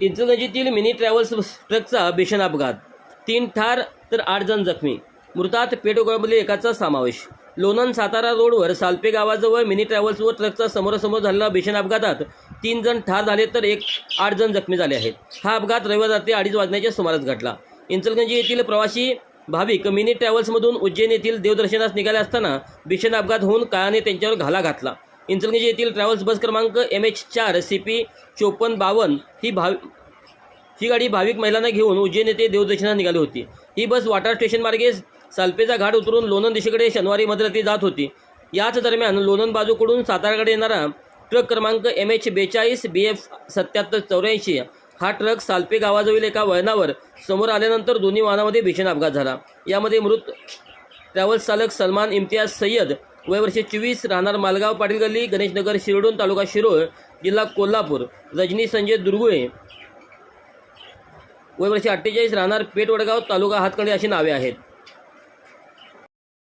इचलकरंजीतील mini travels ट्रकचा भीषण अपघात. तीन ठार तर आठ जण जखमी. मृतात पेटोगळमधील एकाचा समावेश. लोणंद सातारा रोडवर सालपे गावाजवळ मिनी ट्रॅव्हल्स व ट्रकचा समोरासमोर झालेला भीषण अपघातात तीन जण ठार झाले तर एक आठ जण जखमी झाले आहेत. हा अपघात रविवार रात्री अडीच वाजण्याच्या सुमारास घडला. इंचलगंजी येथील प्रवासी भाविक मिनी ट्रॅव्हल्समधून उज्जैन येथील देवदर्शनास निघाले असताना भीषण अपघात होऊन काळाने त्यांच्यावर घाला घातला. इंचलगंजी येथील ट्रॅव्हल्स बस क्रमांक एम एच चार सी पी चोपन्न बावन्न ही भाव ही गाडी भाविक महिलांना घेऊन उज्जैन येथे देवदर्शनास निघाली होती. ही बस वाटार स्टेशन मार्गे सालपेचा घाट उतरून लोणंद दिशेकडे शनिवारी मध्यरात्री जात होती. याच दरम्यान लोणंद बाजूकडून साताराकडे येणारा ट्रक क्रमांक एम एच बेचाळीस बी एफ सत्याहत्तर चौऱ्याऐंशी हा ट्रक सालपे गावाजवळील एका वळणावर समोर आल्यानंतर दोन्ही वाहनामध्ये भीषण अपघात झाला. यामध्ये मृत ट्रॅव्हल्स चालक सलमान इम्तियाज सय्यद वय वर्ष चोवीस राहणार मालगाव पाटील गल्ली गणेशनगर शिरडून तालुका शिरोळ जिल्हा कोल्हापूर. रजनी संजय दुर्गुळे. वय वर्ष अठ्ठेचाळीस राहणार पेठ वडगाव तालुका हातकंडी अशी नावे आहेत.